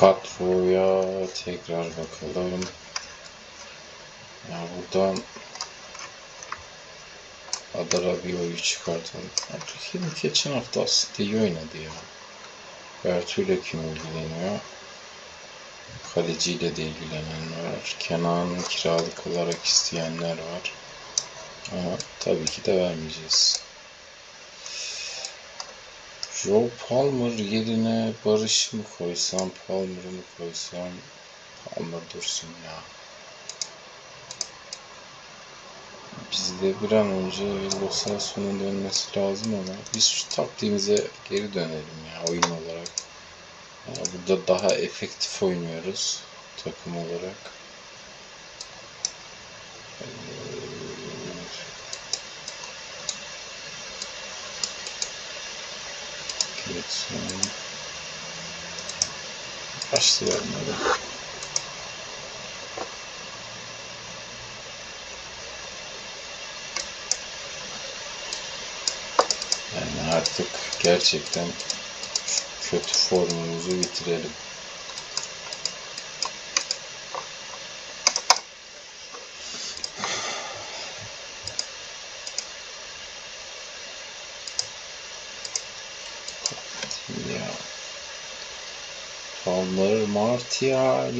Kadroya tekrar bakalım. Ya buradan Adara bir oyun çıkartalım. Abdülkerim geçen hafta aslında iyi oynadı ya. Bertu ile kim ilgileniyor? Kaleciyle de ilgilenenler var. Kenan kiralık olarak isteyenler var. Ama tabii ki de vermeyeceğiz. Joe Palmer yerine Barış mı koysam, Palmer'ı mı koysam? Palmer dursun ya. Bizde bir an önce Los Angeles'ın dönmesi lazım ama biz şu taktiğimize geri dönelim ya oyun olarak. Ya burada daha efektif oynuyoruz takım olarak. Ee, Geçsin. Başlayalım hadi. Yani artık gerçekten kötü formumuzu bitirelim. Ya. Palmer Martial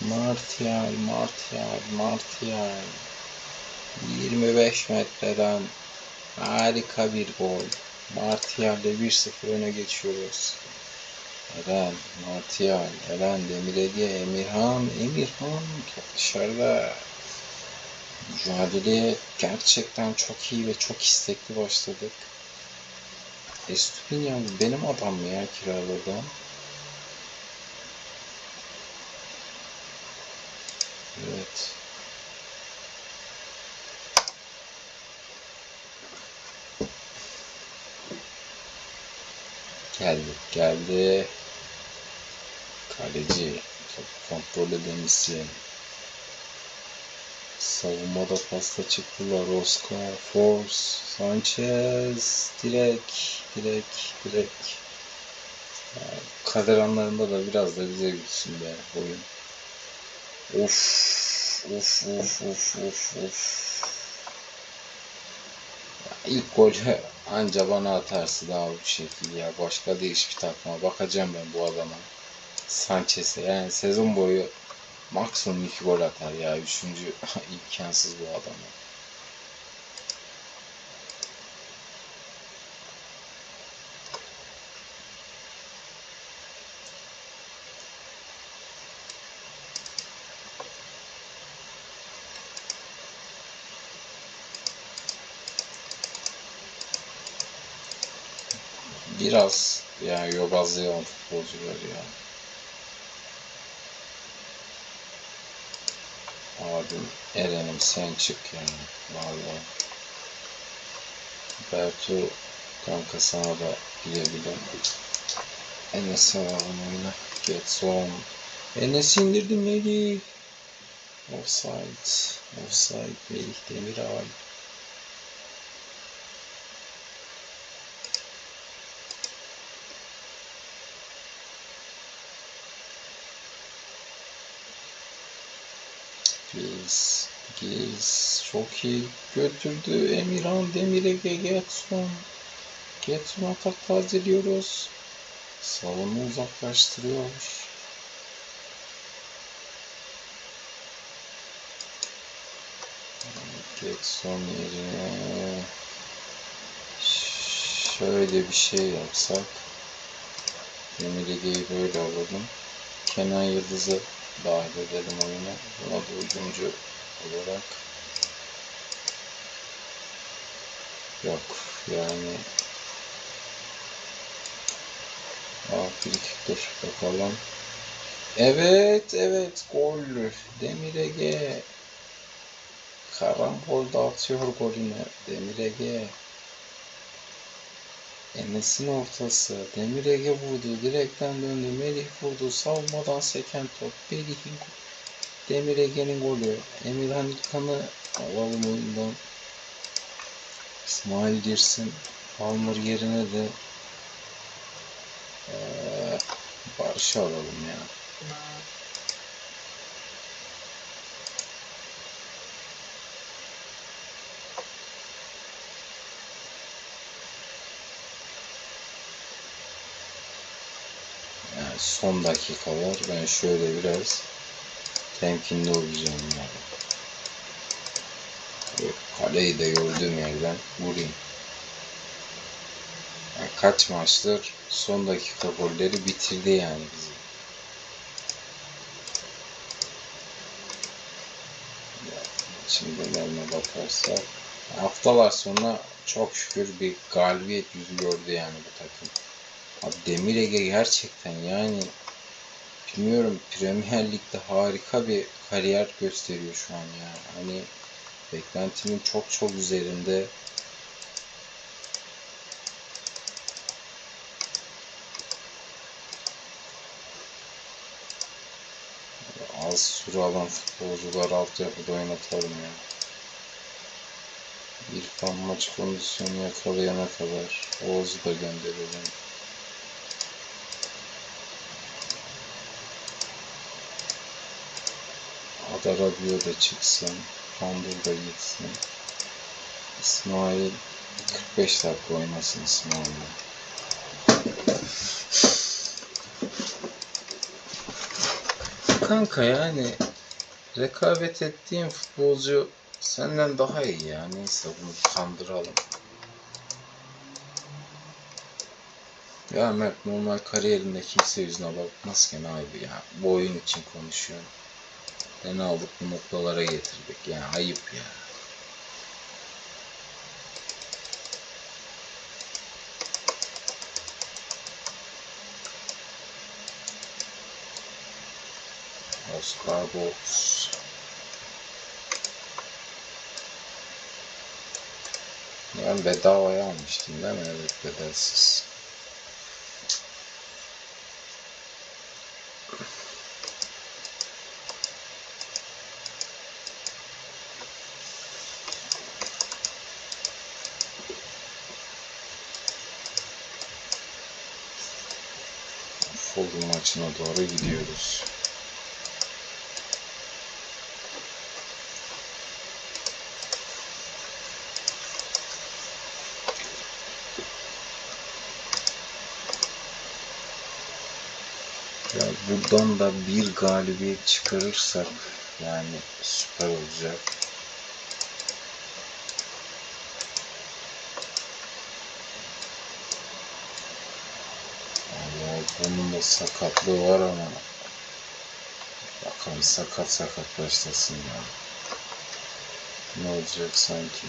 Martial, Martial, Martial. 25 metreden harika bir gol. Martial'le 1-0 öne geçiyoruz. Eren, Martial, Eren, Demir Ege, Emirhan, Emirhan dışarıda. Mücadeleye gerçekten çok iyi ve çok istekli başladık. Estupinian benim adam mı ya kiraladığım? Evet. Geldi, geldi. Kaleci, kontrol edemişsin. Savunmada pasta çıktılar. Oscar, Force, Sanchez, direkt, direkt, direkt. Yani kader anlarında da biraz da bize gitsin be oyun. Of, of, of, of, of, of. İlk golü anca bana atarsın daha bu şekilde ya. Başka değişik bir takıma bakacağım ben bu adama. Sanchez'e yani sezon boyu maksimum iki gol atar ya. Üçüncü imkansız bu adama. Biraz yani yobazlayan futbolcular ya. Abim Eren'im sen çık yani. Vallahi. Bertu kanka sana da güle Enes'e alalım oyuna. Getson. Enes'i indirdim Melih. Offside. Offside Melih Demiral. Giz. Giz. Çok iyi götürdü. Emirhan Demir'e Getson. Getson atak tazeliyoruz. Salonu uzaklaştırıyor. Getson yerine şöyle bir şey yapsak. Demir Ege'yi böyle alalım. Kenan Yıldız'ı dahil edelim oyuna. Buna da uyguncu olarak yok yani dur bakalım. Evet evet gol. Demir Ege karambol dağıtıyor golünü. Demir Ege Enes'in ortası. Demir Ege vurdu. Direkten döndü. Melih vurdu. Savunmadan seken top. Melih'in Demir Ege'nin golü. Emirhan İlkan'ı alalım oyundan. İsmail girsin. Palmer yerine de ee, Barış'ı alalım ya. Son dakikalar ben şöyle biraz temkinli olacağım yani. Kaleyi de gördüğüm yerden vurayım. Yani kaç maçtır son dakika golleri bitirdi yani bizi. Yani Şimdilerine bakarsak haftalar sonra çok şükür bir galibiyet yüzü gördü yani bu takım. Abi Demir Ege gerçekten yani bilmiyorum Premier Lig'de harika bir kariyer gösteriyor şu an ya. Hani beklentimin çok çok üzerinde. Az süre alan futbolcular altyapıda oynatalım ya. İrfan maç kondisyonu yakalayana kadar Oğuz'u da gönderelim. Adara Bio da çıksın. Pandur da gitsin. İsmail 45 dakika oynasın İsmail. Kanka yani rekabet ettiğim futbolcu senden daha iyi ya. Neyse bunu kandıralım. Ya Mert normal kariyerinde kimse yüzüne bakmazken abi ya. Bu oyun için konuşuyorum. Aldık bu noktalara getirdik. Yani ayıp ya. Oscar Box. Ben bedavaya almıştım değil mi? Evet bedelsiz. Maçına doğru gidiyoruz. Ya buradan da bir galibiyet çıkarırsak yani süper olacak. Allah bunun da sakatlığı var ama bakalım sakat sakat başlasın ya. Ne olacak sanki?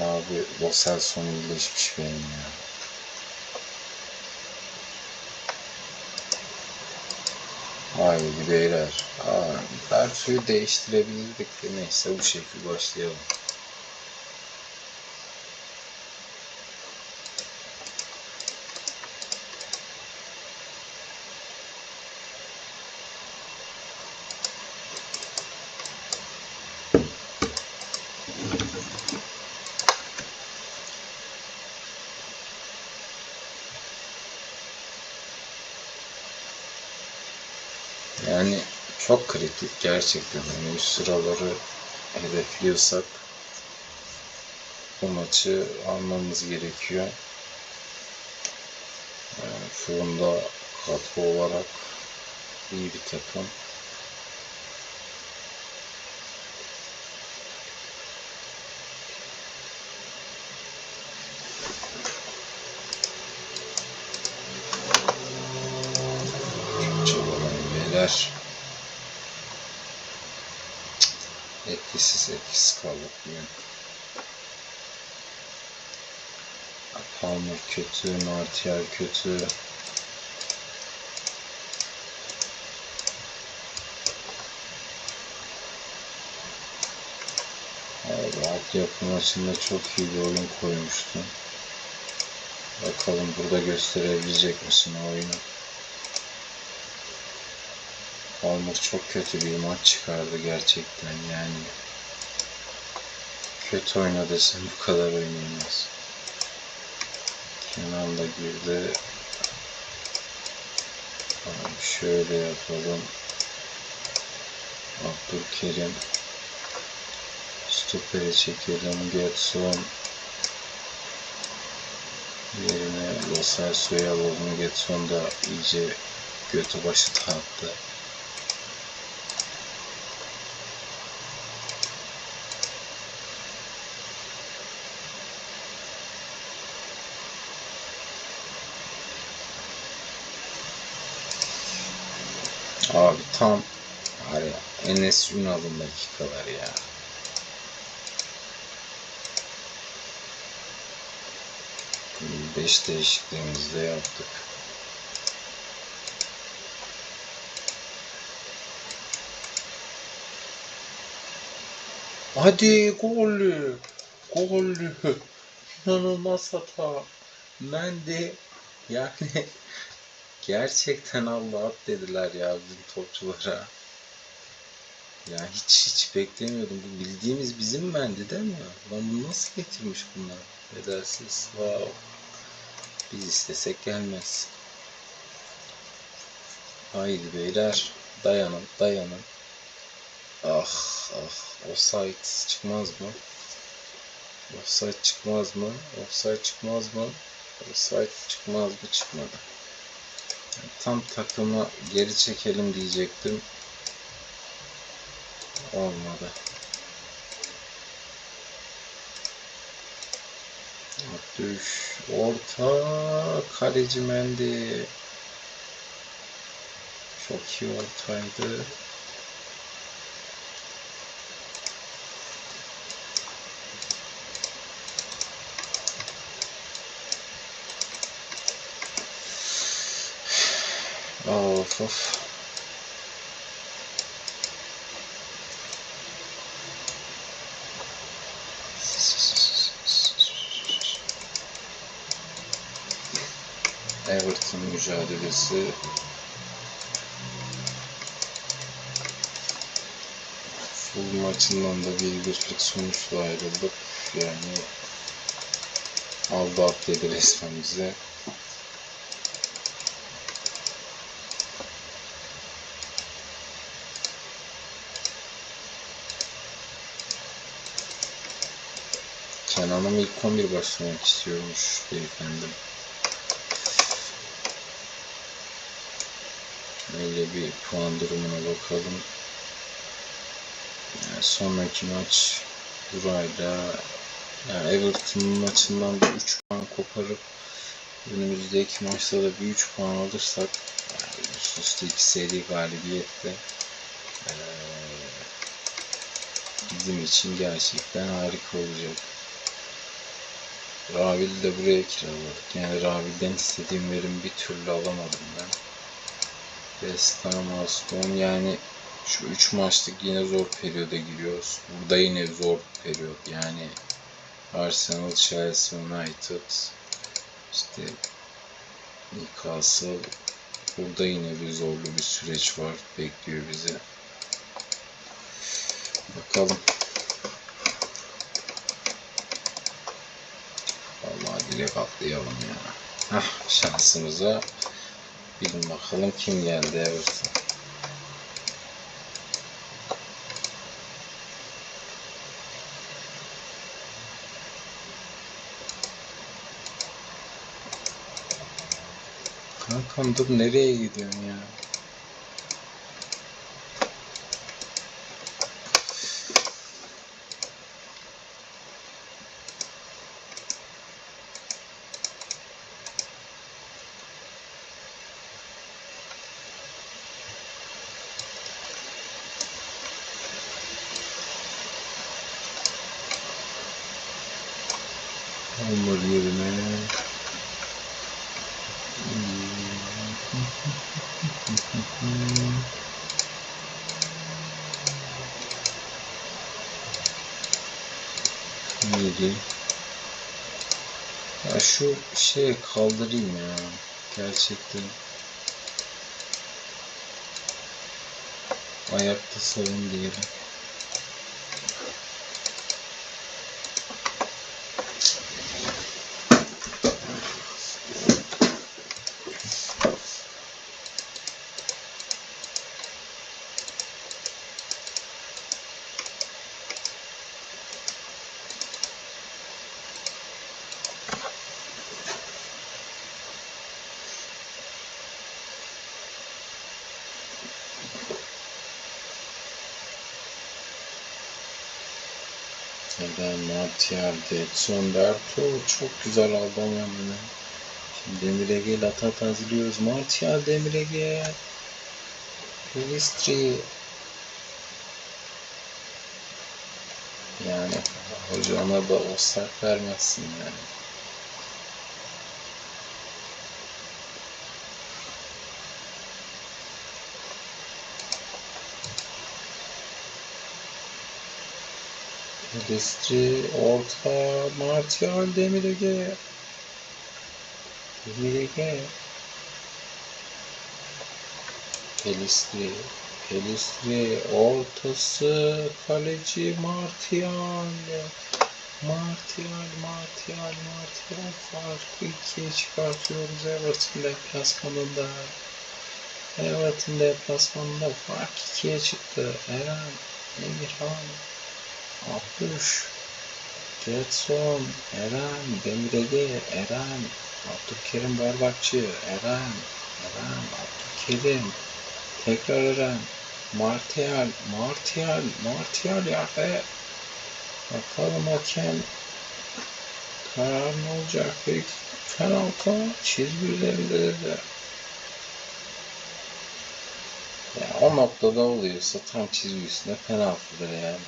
Abi Losel son iyileşmiş benim ya. Haydi beyler. Aa, Bersu'yu değiştirebilirdik de neyse bu şekilde başlayalım. Yani çok kritik gerçekten. Yani üst sıraları hedefliyorsak bu maçı almamız gerekiyor. Yani Fulham'da kadro olarak iyi bir takım. Kötü, Martial kötü. Abi altyapı çok iyi bir oyun koymuştun. Bakalım burada gösterebilecek misin oyunu? Palmer çok kötü bir maç çıkardı gerçekten yani. Kötü oyna desem bu kadar oynayamaz. Kenan da girdi. Tamam, şöyle yapalım. Abdülkerim. Stopere çekelim. Getson. Yerine Lo Celso'yu alalım. Getson da iyice götü başı dağıttı. Abi tam var ya Enes Ünal'ın dakikaları ya. Beş değişikliğimizi de yaptık. Hadi gollü. Gollü. İnanılmaz hata. Mendy yani gerçekten Allah at dediler ya bizim topçulara. Ya hiç hiç beklemiyordum. Bu bildiğimiz bizim Mendy değil mi? Lan bunu nasıl getirmiş bunlar? Bedelsiz. Wow. Biz istesek gelmez. Haydi beyler. Dayanın, dayanın. Ah, ah. Offside çıkmaz mı? Offside çıkmaz mı? Offside çıkmaz mı? Offside çıkmaz mı? Çıkmadı. Tam takımı geri çekelim diyecektim. Olmadı. Düş. Orta. Kaleci Mendy. Çok iyi ortaydı. Of. Everton mücadelesi Full maçından da 1-1'lik sonuçla ayrıldık. Yani aldı at dedi resmen bize. Kenan'ım ilk 11 başlamak istiyormuş beyefendi. Öyle bir puan durumuna bakalım. Yani sonraki maç burayla yani Everton maçından bir 3 puan koparıp önümüzdeki maçta da bir 3 puan alırsak yani üst üste 2 seri galibiyette eee, bizim için gerçekten harika olacak. Ravil'i de buraya kiraladık. Yani Ravil'den istediğim verim bir türlü alamadım ben. West Ham, Aston yani şu 3 maçlık yine zor periyoda giriyoruz. Burada yine zor periyot yani Arsenal, Chelsea, United işte Newcastle burada yine bir zorlu bir süreç var bekliyor bizi. Bakalım. Vallahi direkt atlayalım ya. Hah şansımıza bilin bakalım kim geldi Everton. Kankam dur nereye gidiyorsun ya? Hamur yerine Neydi? Ya şu şey kaldırayım ya. Gerçekten. Ayakta savun diyelim. Neden Martial, Getson, Berto çok güzel ama yine. Şimdi Demir Ege ile atat hazırlıyoruz. Martial, Demir Ege. Pelistri. Yani hoca ona da o sert vermezsin yani. Pelistri, orta, Martial, Demir Ege. Demir Ege. Pelistri, Pelistri, ortası, kaleci Martial. Martial, Martial, Martial farkı ikiye çıkartıyoruz Everton deplasmanında. Everton deplasmanında fark ikiye çıktı. Eren, Emirhan, Abdüş, Getson, Eren, Demirege, Eren, Abdülkerim Barbakçı, Eren, Eren, Abdülkerim, tekrar Eren, Martial, Martial, Martial yerde. Bakalım hakem karar ne olacak? Peki penaltı çizgi üzerinde dedi. Ya o noktada oluyorsa tam çizgi üstünde penaltıdır yani.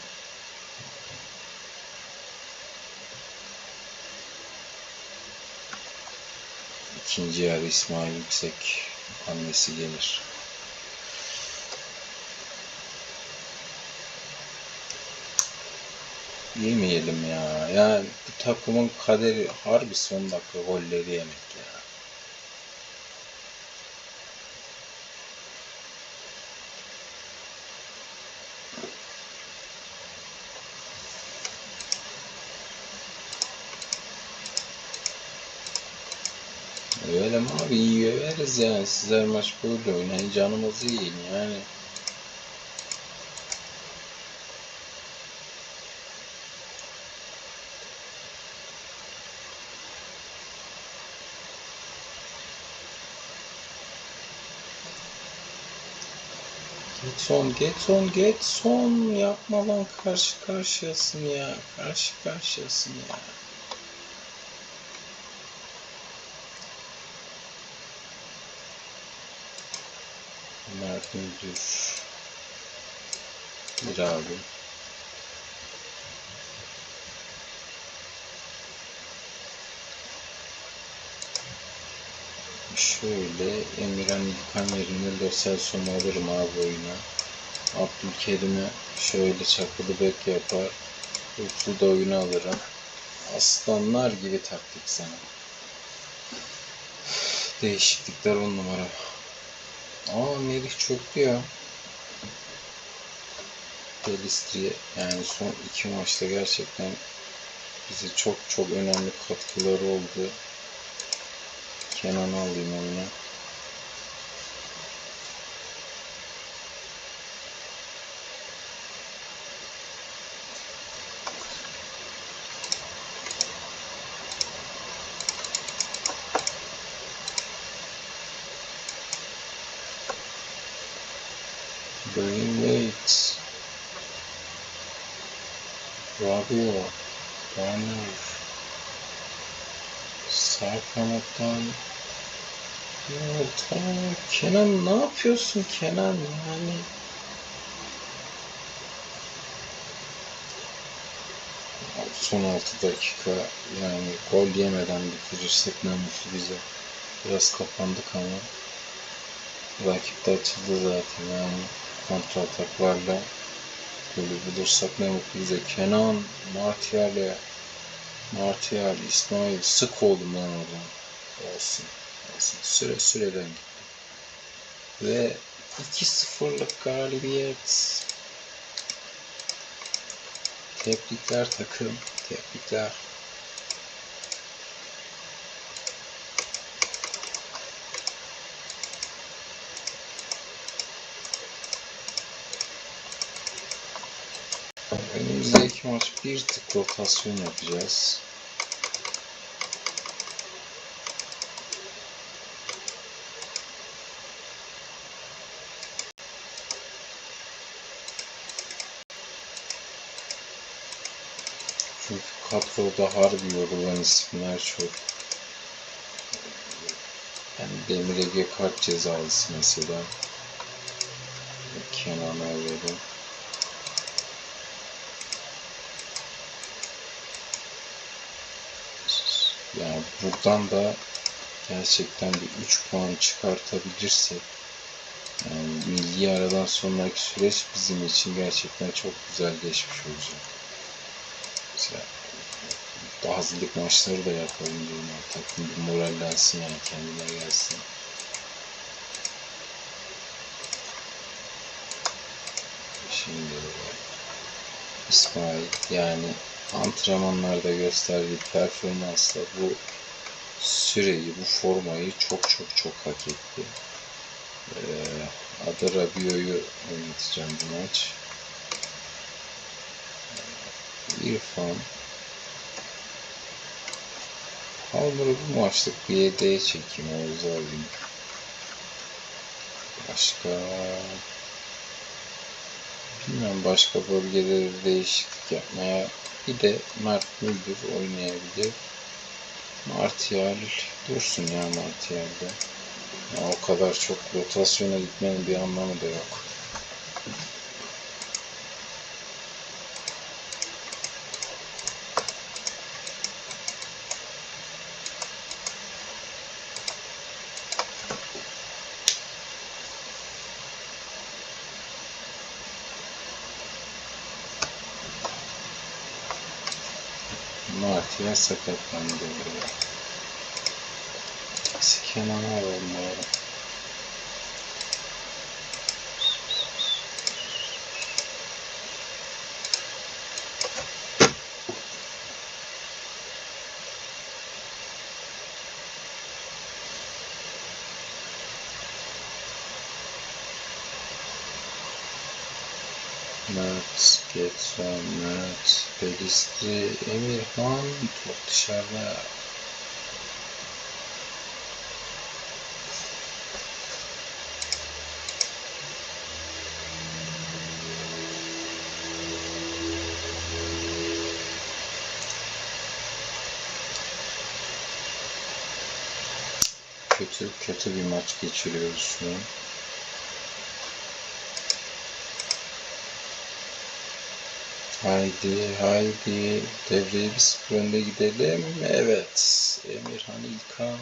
İkinci yarı İsmail Yüksek annesi gelir. Yemeyelim ya. Yani bu takımın kaderi harbi son dakika golleri yemek ya. Öyle mi abi överiz yani. Sizler maç böyle oynayın canımızı yiyin yani. Getson, Getson, Getson yapma lan karşı karşıyasın ya. Karşı karşıyasın ya. Gündür. Bir abi. Şöyle Emirhan İlkan yerine Lo Celso'nu alırım abi oyuna. Abdülkerim'e şöyle çakılı bek yapar. Utlu da oyunu alırım. Aslanlar gibi taktik sana. Değişiklikler on numara. Aa Melih çöktü ya. Pelistri'ye yani son iki maçta gerçekten bize çok çok önemli katkıları oldu. Kenan'ı alayım oyuna. Rabio. Garner. Sağ kanattan ya tamam Kenan ne yapıyorsun Kenan yani son 6 dakika yani gol yemeden bitirirsek ne mutlu bize biraz kapandık ama rakip de açıldı zaten yani kontra ataklarla golü bulursak ne mutlu bize Kenan Martial'e Martial İsmail sık oldum lan oradan olsun olsun. Süre süreden gitti. Ve 2-0'lık galibiyet. Tebrikler takım. Tebrikler. Önümüzdeki maç bir tık rotasyon yapacağız. Çünkü kadroda harbi yorulan isimler çok. Yani Demir Ege kart cezalısı mesela. Kenan Evren'in. Yani buradan da gerçekten bir 3 puan çıkartabilirsek yani milli aradan sonraki süreç bizim için gerçekten çok güzel geçmiş olacak. Mesela daha hazırlık maçları da yapalım diyorum. Takım bir morallensin yani kendine gelsin. Şimdi İsmail yani antrenmanlarda gösterdiği performansla bu süreyi, bu formayı çok çok çok hak etti. Ee, Ada Rabio'yu oynatacağım bu maç. İrfan Palmer'ı bu maçlık bir yedeğe çekeyim Oğuz'u alayım. Başka bilmiyorum başka bölgelerde değişiklik yapmaya bir de Mert Müldür oynayabilir. Martial dursun ya Martial'de. Ya o kadar çok rotasyona gitmenin bir anlamı da yok. Martial sakatlandı. Kenan'a alalım bu ara. Mert, Getson, Mert, Pelistri, Emirhan top dışarıda. Kötü kötü bir maç geçiriyoruz şu. Haydi haydi devreye bir sıfır önde gidelim. Evet. Emirhan İlkan.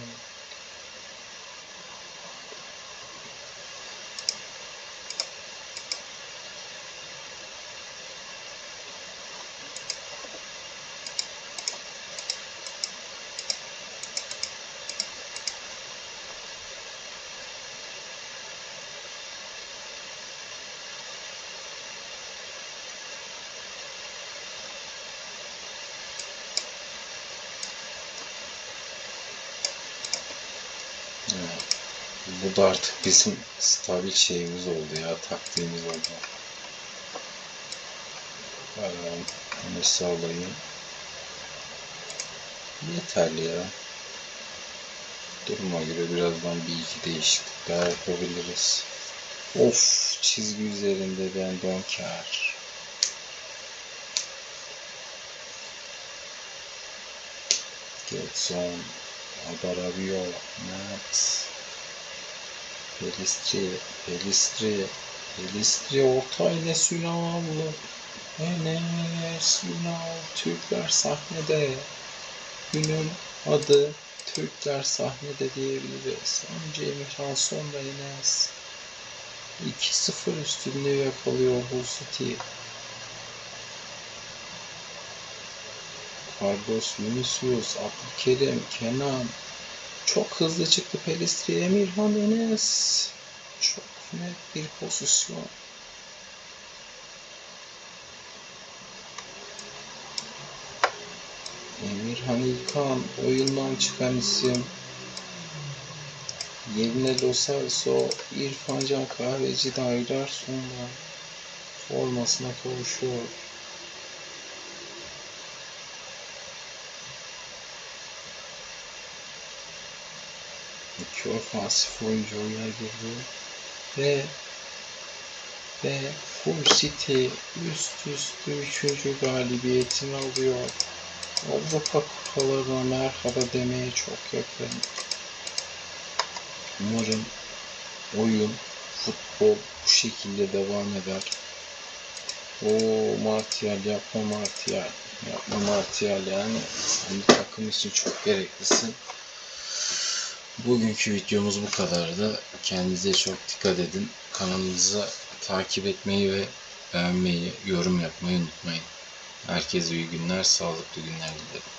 Evet. Bu da artık bizim stabil şeyimiz oldu ya. Taktiğimiz oldu. Bunu sağlayayım. Yeterli ya. Duruma göre birazdan bir iki değişiklik daha yapabiliriz. Of çizgi üzerinde ben donkar. Getson, Adarabio, Mert, Pelistri, Pelistri, Pelistri orta Enes Ünal, Enes Ünal, Türkler sahnede. Günün adı Türkler sahnede diyebiliriz. Önce Emirhan sonra Enes. 2-0 üstünlüğü yakalıyor Hull City. Carlos Vinicius, Abdülkerim, Kenan. Çok hızlı çıktı Pelistri, Emirhan Enes. Çok net bir pozisyon. Emirhan İlkan oyundan çıkan isim. Yerine Lo Celso, İrfan Can Kahveci de aylar sonra formasına kavuşuyor. İki ofansif oyuncu oyuna. Ve ve Hull City üst üste üçüncü galibiyetini alıyor. Avrupa kupalarına merhaba demeye çok yakın. Umarım oyun, futbol bu şekilde devam eder. O Martial yapma Martial. Yapma Martial yani. Bir takım için çok gereklisin. Bugünkü videomuz bu kadardı. Kendinize çok dikkat edin. Kanalımızı takip etmeyi ve beğenmeyi, yorum yapmayı unutmayın. Herkese iyi günler, sağlıklı günler dilerim.